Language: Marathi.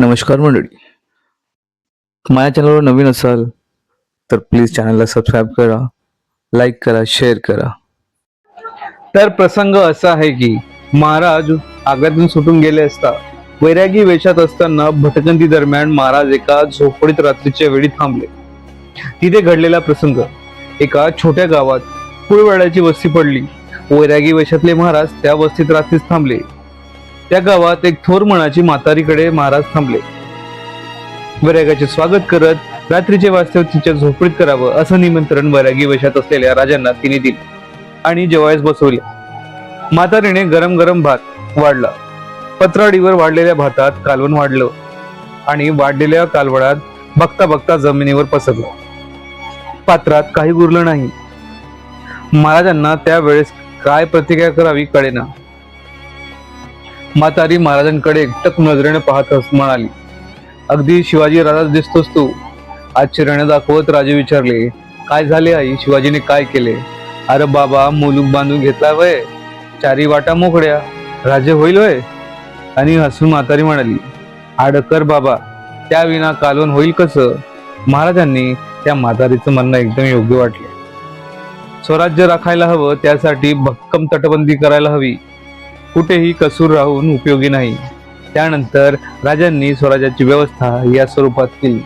नमस्कार मंडळी. माझ्या चॅनलवर नवीन असाल तर प्लीज चॅनलला सबस्क्राईब करा लाईक करा शेअर करा. तर प्रसंग असा आहे की महाराज आग्र्यातून सुटून गेले असता वैरागी वेशात असताना भटकंती दरम्यान महाराज एका झोपडीत रात्रीच्या वेळी थांबले. तिथे घडलेला प्रसंग एका छोट्या गावात कुळवाड्याची वस्ती पडली. वैरागी वेशातले महाराज त्या वस्तीत रात्रीच थांबले. त्या गावात एक थोर मनाची म्हातारीकडे महाराज थांबले. वैरागाचे स्वागत करत रात्रीचे वास्तव तिच्या झोपडीत करावं असं निमंत्रण वैरागी वशात असलेल्या राजांना तिने दिले आणि जेवायस बसवले. म्हातारीने गरम गरम भात वाढला. पत्राडीवर वाढलेल्या भातात कालवण वाढलं आणि वाढलेल्या कालवळात बघता बघता जमिनीवर पसरलं. पात्रात काही उरलं नाही. महाराजांना त्यावेळेस काय प्रतिक्रिया करावी कळेना. म्हातारी महाराजांकडे एकटक नजरेने पाहत म्हणाली अगदी शिवाजी राजा दिसतोस तू. आश्चर्याने दाखवत राजे विचारले काय झाले आई? शिवाजीने काय केले? अरे बाबा मुलूक बांधून घेतला वय. चारी वाटा मोकड्या राजे होईल वय. आणि हसून म्हातारी म्हणाली आडकर बाबा. त्या विना कालवण होईल कसं? महाराजांनी त्या म्हातारीचं म्हणणं एकदम योग्य वाटलं. स्वराज्य राखायला हवं त्यासाठी भक्कम तटबंदी करायला हवी. कुठेही कसूर राहून उपयोगी नाही. त्यानंतर राजांनी स्वराज्याची व्यवस्था या स्वरूपात केली.